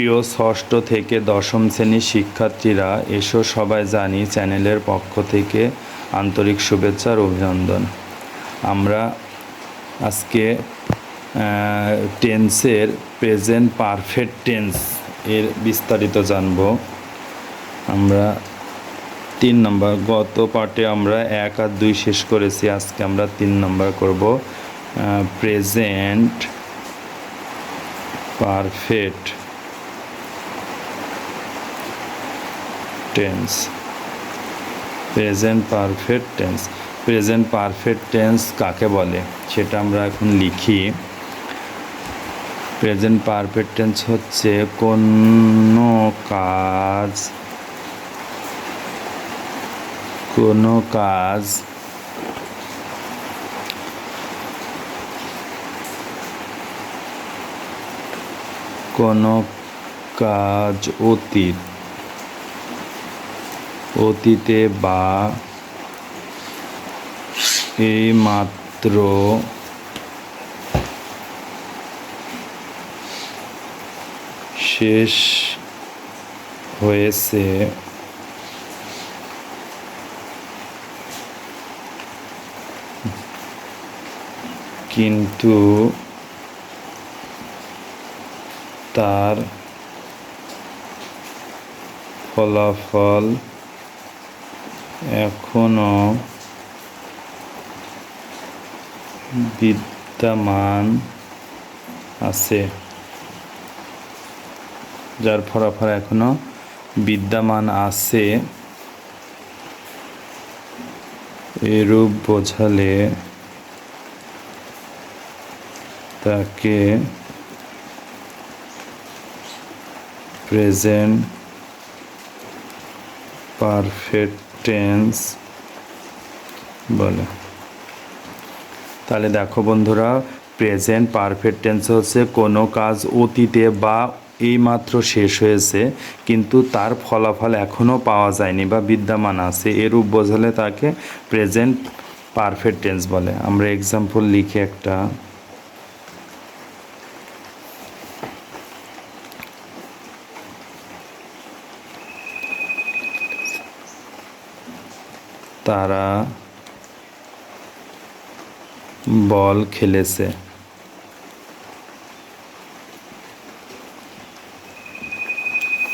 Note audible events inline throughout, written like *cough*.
প্রিয় ষষ্ঠ থেকে দশম শ্রেণির শিক্ষার্থীরা এসো সবাই জানি চ্যানেলের পক্ষ থেকে আন্তরিক শুভেচ্ছা আর অভিনন্দন। আমরা আজকে টেন্সের প্রেজেন্ট পারফেক্ট টেন্স এর বিস্তারিত জানব। আমরা তিন নম্বর, গত পার্টে আমরা এক আর দুই শেষ করেছি, আজকে আমরা তিন নম্বর করব। Present perfect tense present perfect tense present perfect tense কাকে বলে? সেটা আমরা এখন লিখি। প্রেজেন্ট পারফেক্ট টেন্স হচ্ছে কোনো কাজ কোনো কাজ কোনো কাজ অতীত অতীতে বা এইমাত্র শেষ হয়েছে। কিন্তু তার ফলাফল এখনও বিদ্যমান আছে যার ফলাফল এখনও বিদ্যমান আছে। এরূপ বোঝালে তাকে প্রেজেন্ট পারফেক্ট টেন্স বলে। তাহলে দেখো বন্ধুরা প্রেজেন্ট পারফেক্ট টেন্স হচ্ছে কোনো কাজ অতীতে বা এইমাত্র শেষ হয়েছে, কিন্তু তার ফলাফল এখনও পাওয়া যায়নি বা বিদ্যমান আছে। এরূপ বোঝালে তাকে প্রেজেন্ট পারফেক্ট টেন্স বলে। আমরা এক্সাম্পল লিখি একটা। তারা বল খেলেছে।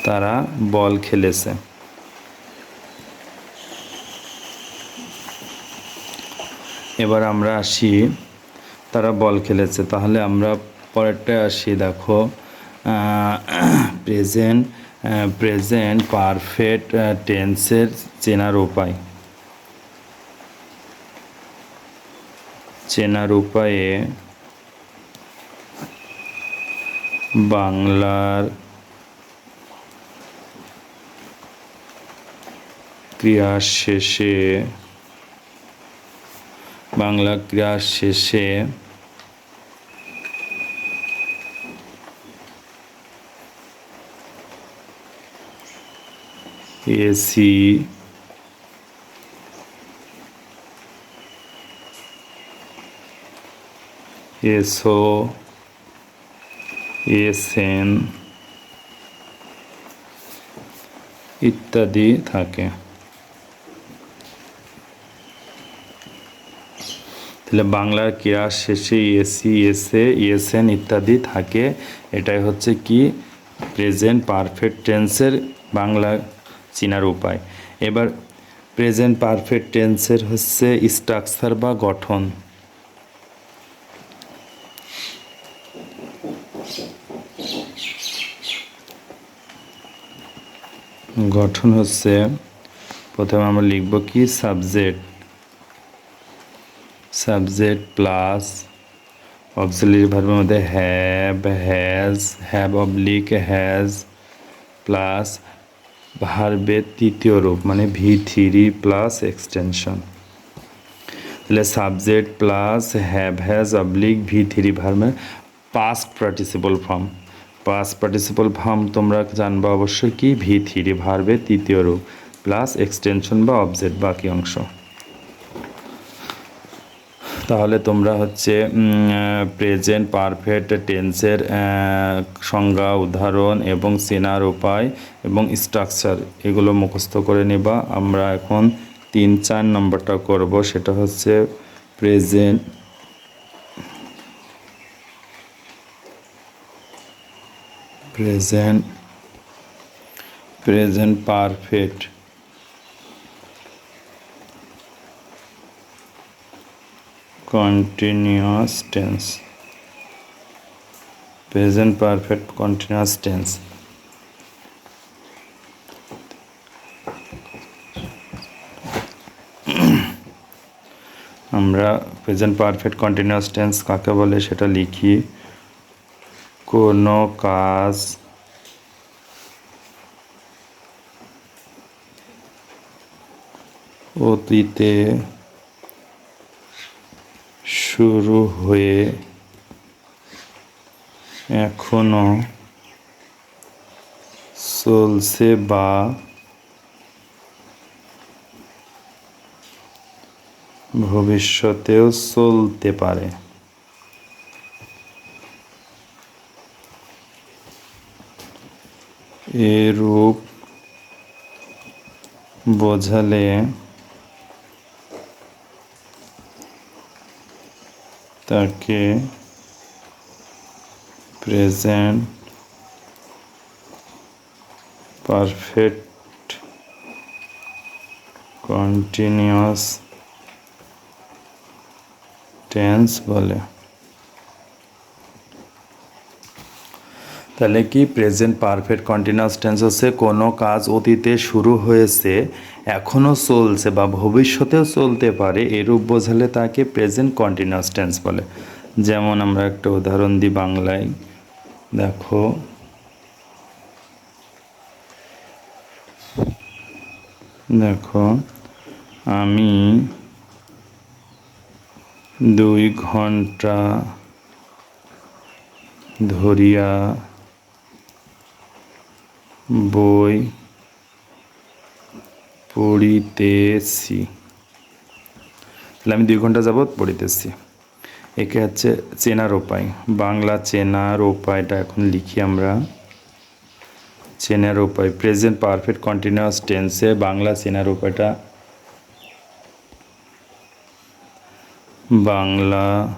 তারা বল খেলেছে। এবার আমরা আসি, তারা বল খেলেছে। তাহলে আমরা পরেরটা আসি, দেখো। প্রেজেন্ট প্রেজেন্ট পারফেক্ট টেন্সের চেনার উপায়। চেনার উপায়ে বাংলার ক্রিয়া শেষে বাংলা ক্রিয়া শেষে এসি এসো এসএন ইত্যাদি থাকে। তাহলে বাংলার ক্রিয়া শেষে এসি, এসে ইএসএন ইত্যাদি থাকে। এটাই হচ্ছে কি? প্রেজেন্ট পারফেক্ট টেন্সের বাংলা চিনার উপায়। এবার প্রেজেন্ট পারফেক্ট টেন্সের হচ্ছে স্ট্রাকচার বা গঠন। গঠন হচ্ছে, প্রথমে আমরা লিখব কি? সাবজেক্ট। সাবজেক্ট প্লাস অক্সিলারি ভার্বের মধ্যে have has have oblique, has plus ভার্বের তৃতীয় রূপ মানে ভি থ্রি প্লাস এক্সটেনশন। তাহলে subject plus have has oblique, V three ভার্বের past participle form pass participle form তোমরা জানবা অবশ্যই কি? ভি থ্রি ভার্বের তৃতীয় রূপ প্লাস এক্সটেনশন বা অবজেক্ট বাকি অংশ। তাহলে তোমরা হচ্ছে প্রেজেন্ট পারফেক্ট টেন্সের সংজ্ঞা, উদাহরণ এবং চেনার উপায় এবং স্ট্রাকচার এগুলো মুখস্থ করে নেবা। আমরা এখন তিন চার নম্বরটা করব। সেটা হচ্ছে present present present perfect continuous tense. Present perfect continuous tense. *clears throat* আমরা প্রেজেন্ট পারফেক্ট কন্টিনিউয়াস টেন্স কাকে বলে সেটা লিখি। কোনো কাজ অতীতে শুরু হয়ে এখনও চলছে বা ভবিষ্যতেও চলতে পারে। এরূপ বোঝালে তাকে প্রেজেন্ট পারফেক্ট কন্টিনিউয়াস টেন্স বলে। তাহলে কি প্রেজেন্ট পারফেক্ট কন্টিনিউয়াস টেন্স হচ্ছে কোনো কাজ অতীতে শুরু হয়েছে এখনও চলছে বা ভবিষ্যতেও চলতে পারে, এরূপ বোঝালে তাকে প্রেজেন্ট কন্টিনিউয়াস টেন্স বলে। যেমন আমরা একটা উদাহরণ দিই বাংলায়। দেখো। দেখো, আমি দুই ঘণ্টা ধরিয়া বই পড়িতেছি। তাহলে আমি দুই ঘণ্টা যাবৎ পড়িতেছি। একে হচ্ছে চেনার উপায়। বাংলা চেনার উপায়টা এখন লিখি আমরা। চেনার উপায়। প্রেজেন্ট পারফেক্ট কন্টিনিউয়াস টেন্সে বাংলা চেনার উপায়টা বাংলা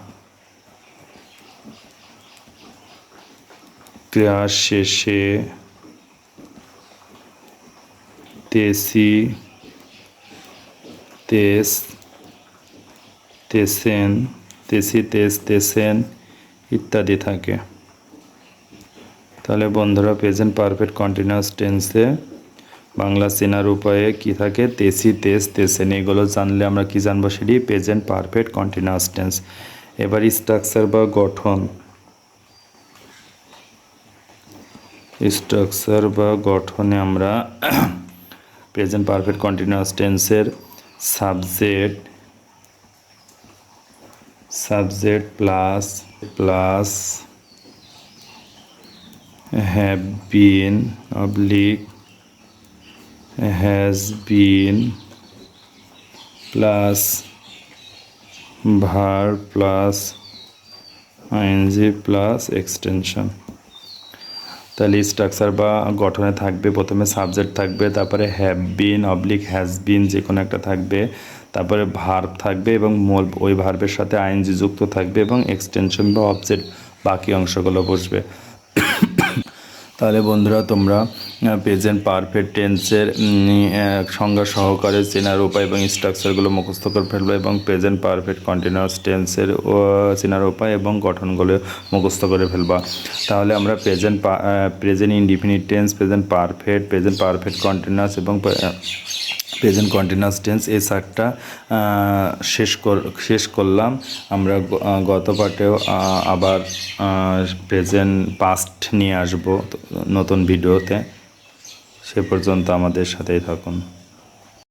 ক্লাস শেষে তেসি তেস তেসেন তেসি তেস তেসেন ইত্যাদি থাকে। তাহলে বন্ধুরা প্রেজেন্ট পারফেক্ট কন্টিনিউয়াস টেন্সে বাংলা চেনার উপায়ে কি থাকে? তেসি তেস তেসেন এগুলো জানলে আমরা কি জানব সেটি? প্রেজেন্ট পারফেক্ট কন্টিনিউয়াস টেন্স এবার স্ট্রাকচার বা গঠন। স্ট্রাকচার বা গঠনে আমরা প্রেজেন্ট পারফেক্ট কন্টিনিউয়াস টেন্সের subject subject plus plus have been oblique has been plus verb plus ING plus extension তাহলে স্ট্রাকচার বা গঠনে থাকবে, প্রথমে সাবজেক্ট থাকবে, তারপরে have been oblique has been যে কোনো একটা থাকবে, তারপরে ভার্ব থাকবে এবং মূল ওই ভার্বের সাথে আইনজি যুক্ত থাকবে এবং এক্সটেনশন বা অবজেক্ট বাকি অংশগুলো বসবে। তাহলে বন্ধুরা তোমরা প্রেজেন্ট পারফেক্ট টেন্সের সংজ্ঞা সহকারে চেনার উপায় এবং স্ট্রাকচারগুলো মুখস্থ করে ফেলবে এবং প্রেজেন্ট পারফেক্ট কন্টিনিউয়াস টেন্সের চেনার উপায় এবং গঠনগুলো মুখস্থ করে ফেলবা। তাহলে আমরা present present indefinite tense present perfect present perfect continuous এবং প্রেজেন্ট কন্টিনিউয়াস টেন্স এই সারটা শেষ শেষ করলাম। আমরা গত পার্টেও আবার প্রেজেন্ট পাস্ট নিয়ে আসব নতুন ভিডিওতে সে পর্যন্ত আমাদের সাথেই থাকুন।